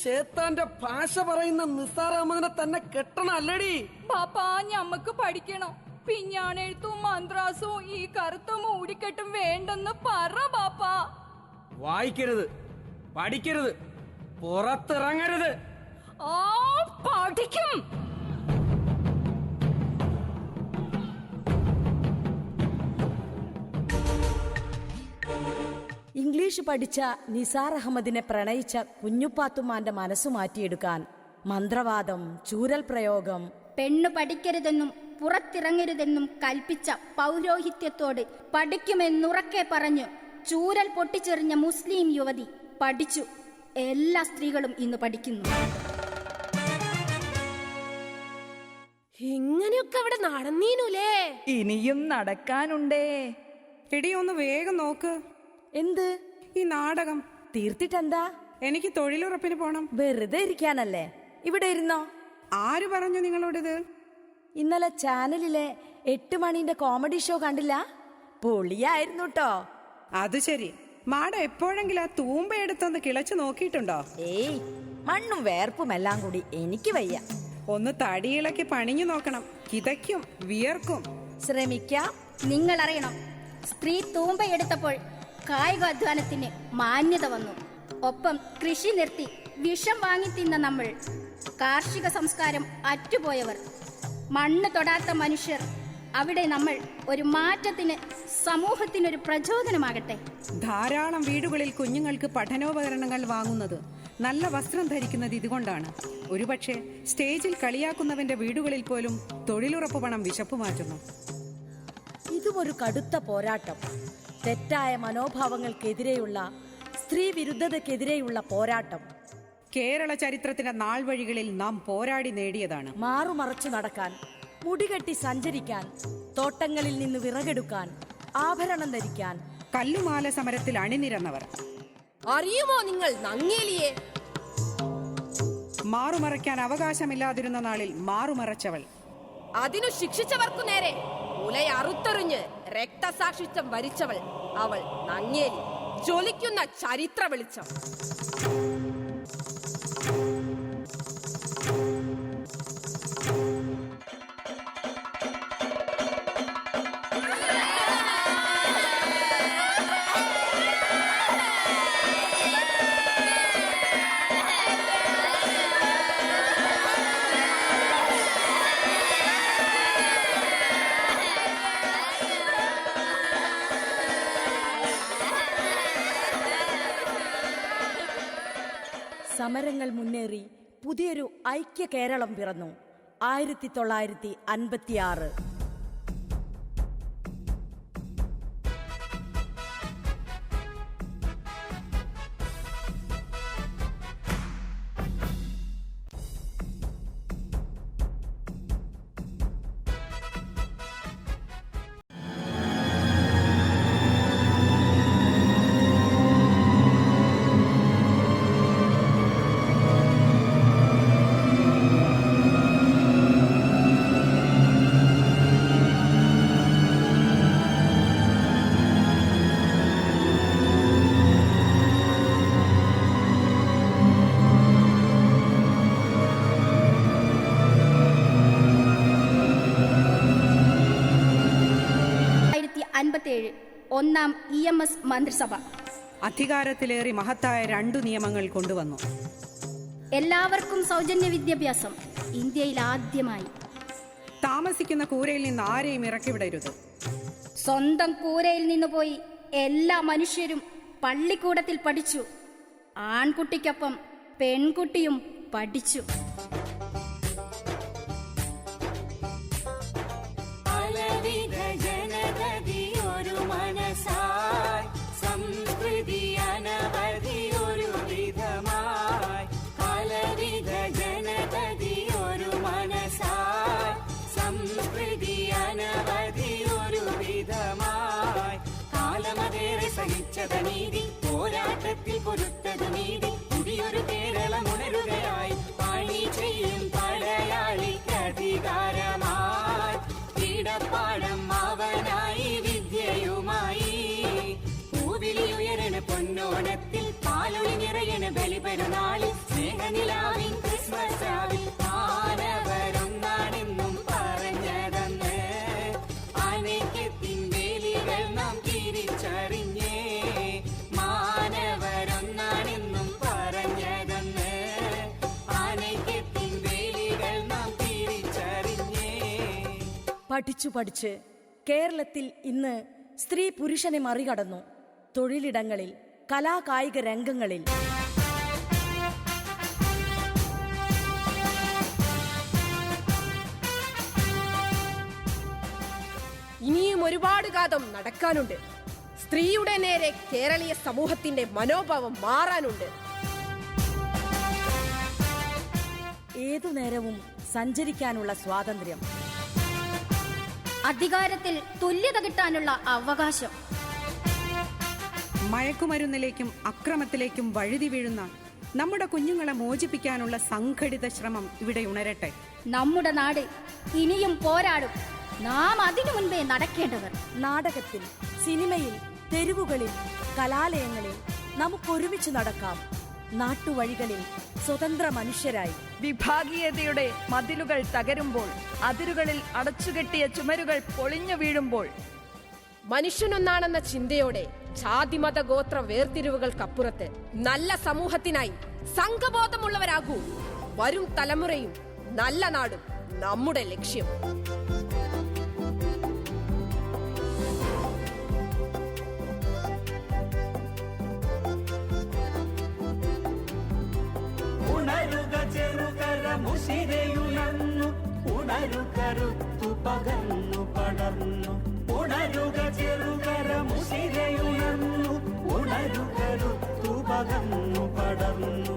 ഷേത്താന്റെ ഭാഷ പറയുന്ന നിസാർ അഹമ്മദിനെ തന്നെ കെട്ടണല്ലടി? പാപ്പാ ഞമ്മക്ക് പഠിക്കണം. പിഞ്ഞാണെഴുത്തും മന്ത്രാസും ഈ കറുത്ത മൂടിക്കെട്ടും വേണ്ടെന്ന് പറ പാപ്പാ വായിക്കരുത് പഠിക്കരുത് പുറത്തിറങ്ങരുത്. ആ പഠിക്കും. ഇംഗ്ലീഷ് പഠിച്ച നിസാർ അഹമ്മദിനെ പ്രണയിച്ച കുഞ്ഞുപ്പാത്തുമാന്റെ മനസ്സു മാറ്റിയെടുക്കാൻ മന്ത്രവാദം ചൂരൽ പ്രയോഗം പെണ്ണു പഠിക്കരുതെന്നും പുറത്തിറങ്ങരുതെന്നും കൽപ്പിച്ച പൗരോഹിത്യത്തോട് പഠിക്കുമെന്നുറക്കെ പറഞ്ഞു ചൂരൽ പൊട്ടിച്ചെറിഞ്ഞ മുസ്ലിം യുവതി പഠിച്ചു. എല്ലാ സ്ത്രീകളും ഇന്ന് പഠിക്കുന്നു. ഇങ്ങനെയൊക്കെ അവിടെ നടന്നീനുലേ? ഇനിയും നടക്കാനുണ്ടേ. എടി ഒന്ന് വേഗം നോക്ക്. എന്ത്? ഈ നാടകം. തീർത്തിട്ടെന്താ? എനിക്ക് തൊഴിലുറപ്പിന് പോണം. വെറുതെ ഇരിക്കാനല്ലേ? ഇവിടെ ഇരുന്നോ? ആര് പറഞ്ഞു നിങ്ങളോടിത്? ഇന്നലെ ചാനലിലെ എട്ട് മണിന്റെ കോമഡി ഷോ കണ്ടില്ല? പൊളിയായിരുന്നു ട്ടോ. അത് ശരി. മാഡം എപ്പോഴെങ്കിലും ആ തൂമ്പ എടുത്തൊന്ന് കിളച്ചു നോക്കിയിട്ടുണ്ടോ? ഏയ് മണ്ണും വേർപ്പും എല്ലാം കൂടി എനിക്ക് വയ്യ. ഒന്ന് തടിയിളക്കി പണിഞ്ഞു നോക്കണം. കിതയ്ക്കും വിയർക്കും. ശ്രമിക്കാം. നിങ്ങൾ അറിയണം സ്ത്രീ തൂമ്പയെടുത്തപ്പോൾ കായികാധ്വാനത്തിന് മാന്യത വന്നു. ഒപ്പം കൃഷി നിർത്തി വിഷം വാങ്ങി തിന്ന നമ്മൾ കാർഷിക സംസ്കാരം അറ്റുപോയവർ. മണ്ണ് തൊടാത്ത മനുഷ്യർ അവിടെ നമ്മൾ ഒരു മാറ്റത്തിന് സമൂഹത്തിനൊരു പ്രചോദനമാകട്ടെ. ധാരാളം വീടുകളിൽ കുഞ്ഞുങ്ങൾക്ക് പഠനോപകരണങ്ങൾ വാങ്ങുന്നത് നല്ല വസ്ത്രം ധരിക്കുന്നത് ഇതുകൊണ്ടാണ്. ഒരുപക്ഷെ സ്റ്റേജിൽ കളിയാക്കുന്നവന്റെ വീടുകളിൽ പോലും തൊഴിലുറപ്പ് പണം വിശപ്പ് മാറ്റുന്നു ഇതും ഒരു കടുത്ത പോരാട്ടം. തെറ്റായ മനോഭാവങ്ങൾക്കെതിരെയുള്ള സ്ത്രീ വിരുദ്ധതയ്ക്കെതിരെയുള്ള പോരാട്ടം. കേരള ചരിത്രത്തിന്റെ നാൾ വഴികളിൽ നാം പോരാടി നേടിയതാണ്. മാറുമറച്ചു നടക്കാൻ മുടികെട്ടി സഞ്ചരിക്കാൻ തോട്ടങ്ങളിൽ നിന്ന് വിറകെടുക്കാൻ ആഭരണം ധരിക്കാൻ. കല്ലുമാല സമരത്തിൽ അണിനിരന്നവർ. അറിയുമോ നിങ്ങൾ നങ്ങേലിയെ? മാറുമറയ്ക്കാൻ അവകാശമില്ലാതിരുന്ന നാളിൽ മാറുമറച്ചവൾ. അതിനു ശിക്ഷിച്ചവർക്കു നേരെ ഉലയറുത്തെറിഞ്ഞ്. രക്തസാക്ഷിത്വം വരിച്ചവൾ അവൾ നങ്ങേലി. ജ്വലിക്കുന്ന ചരിത്ര വെളിച്ചം സമരങ്ങൾ മുന്നേറി പുതിയൊരു ഐക്യ കേരളം പിറന്നു. ആയിരത്തി തൊള്ളായിരത്തി അൻപത്തിയാറ്. ആയിരത്തി ഒന്നാം ഇ എം എസ് മന്ത്രിസഭ. അധികാരത്തിലേറി മഹത്തായ രണ്ടു നിയമങ്ങൾ കൊണ്ടുവന്നു. എല്ലാവർക്കും സൗജന്യ വിദ്യാഭ്യാസം. ഇന്ത്യയിൽ ആദ്യമായി. താമസിക്കുന്ന കൂരയിൽ നിന്ന് ആരെയും ഇറക്കിവിടരുത്. സ്വന്തം കൂരയിൽ നിന്ന് പോയി എല്ലാ മനുഷ്യരും പള്ളിക്കൂടത്തിൽ പഠിച്ചു. ആൺകുട്ടിക്കൊപ്പം പെൺകുട്ടിയും പഠിച്ചു. പഠിച്ചു പഠിച്ച് കേരളത്തിൽ ഇന്ന് സ്ത്രീ പുരുഷനെ മറികടന്നു. തൊഴിലിടങ്ങളിൽ കലാകായിക രംഗങ്ങളിൽ. ഇനിയും ഒരുപാട് കാതം നടക്കാനുണ്ട്. സ്ത്രീയുടെ നേരെ കേരളീയ സമൂഹത്തിന്റെ മനോഭാവം മാറാനുണ്ട്. ഏതു നേരവും സഞ്ചരിക്കാനുള്ള സ്വാതന്ത്ര്യം. അധികാരത്തിൽ തുല്യത കിട്ടാനുള്ള അവകാശം. മയക്കുമരുന്നിലേക്കും അക്രമത്തിലേക്കും വഴുതി വീഴുന്ന നമ്മുടെ കുഞ്ഞുങ്ങളെ മോചിപ്പിക്കാനുള്ള സംഘടിത ശ്രമം ഇവിടെ ഉണരട്ടെ. നമ്മുടെ നാട് ഇനിയും പോരാടും. നാം അതിനു മുൻപേ നടക്കേണ്ടവർ. നാടകത്തിൽ സിനിമയിൽ തെരുവുകളിൽ കലാലയങ്ങളിൽ നമുക്കൊരുമിച്ച് നടക്കാം. നാട്ടുവഴികളിൽ സ്വതന്ത്ര മനുഷ്യരായി. വിഭാഗീയതയുടെ മതിലുകൾ തകരുമ്പോൾ അതിരുകളിൽ അടച്ചുകെട്ടിയ ചുമരുകൾ പൊളിഞ്ഞു വീഴുമ്പോൾ. മനുഷ്യനൊന്നാണെന്ന ചിന്തയോടെ ജാതിമത ഗോത്ര വേർതിരിവുകൾക്കപ്പുറത്ത് നല്ല സമൂഹത്തിനായി സംഘബോധമുള്ളവരാകൂ. വരും തലമുറയും നല്ല നാടും നമ്മുടെ ലക്ഷ്യം. കരുത്തു പകർന്നു പടർന്നു ഉണരുക ചെറുകര മുഷിരയുണർന്നു ഉണരു കരുത്തു പകർന്നു പടർന്നു